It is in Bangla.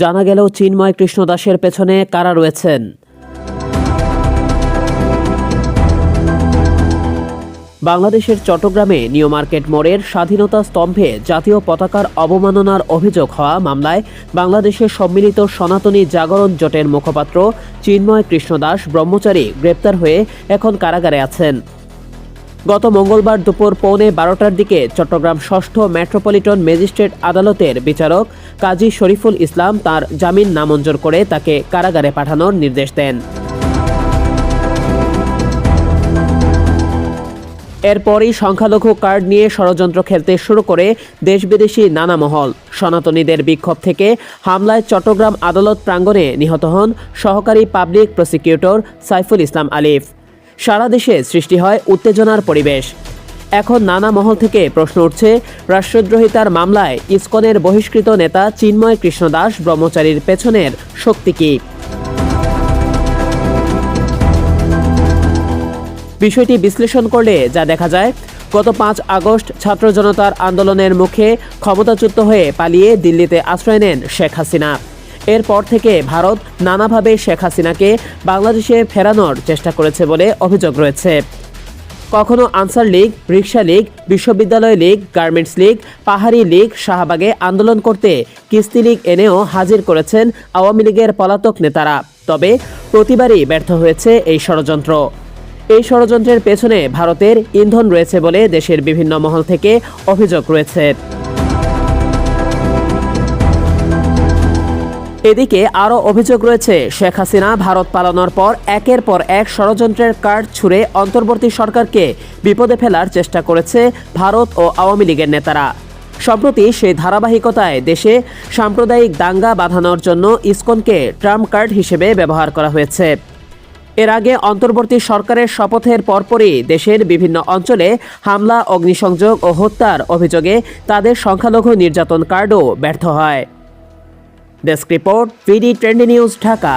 জানা গেল চিন্ময় কৃষ্ণ দাসের পেছনে কারা রয়েছেন? বাংলাদেশের চট্টগ্রামে নিউ মার্কেট মোড়ের স্বাধীনতা স্তম্ভে জাতীয় পতাকার অবমাননার অভিযোগ হওয়া মামলায় বাংলাদেশের সম্মিলিত সনাতনী জাগরণ জোটের মুখপাত্র চিন্ময় কৃষ্ণ দাস ব্রহ্মচারী গ্রেপ্তার হয়ে এখন কারাগারে আছেন। গত মঙ্গলবার দুপুর পৌনে বারোটার দিকে চট্টগ্রাম ষষ্ঠ মেট্রোপলিটন ম্যাজিস্ট্রেট আদালতের বিচারক কাজী শরীফুল ইসলাম তার জামিন নামঞ্জুর করে তাকে কারাগারে পাঠানোর নির্দেশ দেন। এরপরই সংখ্যালঘু কার্ড নিয়ে ষড়যন্ত্র খেলতে শুরু করে দেশ বিদেশি নানা মহল। সনাতনীদের বিক্ষোভ থেকে হামলায় চট্টগ্রাম আদালত প্রাঙ্গণে নিহত হন সহকারী পাবলিক প্রসিকিউটর সাইফুল ইসলাম আলিফ। সারা দেশে সৃষ্টি হয় উত্তেজনার পরিবেশ। এখন নানা মহল থেকে প্রশ্ন উঠছে, রাষ্ট্রদ্রোহিতার মামলায় ইসকনের বহিষ্কৃত নেতা চিন্ময় কৃষ্ণ দাস ব্রহ্মচারীর পেছনের শক্তি কী? বিষয়টি বিশ্লেষণ করলে যা দেখা যায়, গত পাঁচ আগস্ট ছাত্র জনতার আন্দোলনের মুখে ক্ষমতাচ্যুত হয়ে পালিয়ে দিল্লিতে আশ্রয় নেন শেখ হাসিনা। এরপর থেকে ভারত নানাভাবে শেখ হাসিনাকে বাংলাদেশে ফেরানোর চেষ্টা করেছে বলে অভিযোগ রয়েছে। কখনো আনসার লীগ, রিক্সা লীগ, বিশ্ববিদ্যালয় লীগ, গার্মেন্টস লীগ, পাহাড়ি লীগ, শাহবাগে আন্দোলন করতে কিস্তি লীগ এনেও হাজির করেছেন আওয়ামী লীগের পলাতক নেতারা। তবে প্রতিবারই ব্যর্থ হয়েছে এই ষড়যন্ত্র। এই ষড়যন্ত্রের পেছনে ভারতের ইন্ধন রয়েছে বলে দেশের বিভিন্ন মহল থেকে অভিযোগ রয়েছে। এদিকে আরও অভিযোগ রয়েছে, শেখ হাসিনা ভারত পালানোর পর একের পর এক ষড়যন্ত্রের কার্ড ছুড়ে অন্তর্বর্তী সরকারকে বিপদে ফেলার চেষ্টা করেছে ভারত ও আওয়ামী লীগের নেতারা। সম্প্রতি সেই ধারাবাহিকতায় দেশে সাম্প্রদায়িক দাঙ্গা বাঁধানোর জন্য ইসকনকে ট্রাম্প কার্ড হিসেবে ব্যবহার করা হয়েছে। এর আগে অন্তর্বর্তী সরকারের শপথের পরপরই দেশের বিভিন্ন অঞ্চলে হামলা, অগ্নিসংযোগ ও হত্যার অভিযোগে তাদের সংখ্যালঘু নির্যাতন কার্ডও ব্যর্থ হয়। ডেস্ক রিপোর্ট ভিডি ট্রেন্ডি নিউজ ঢাকা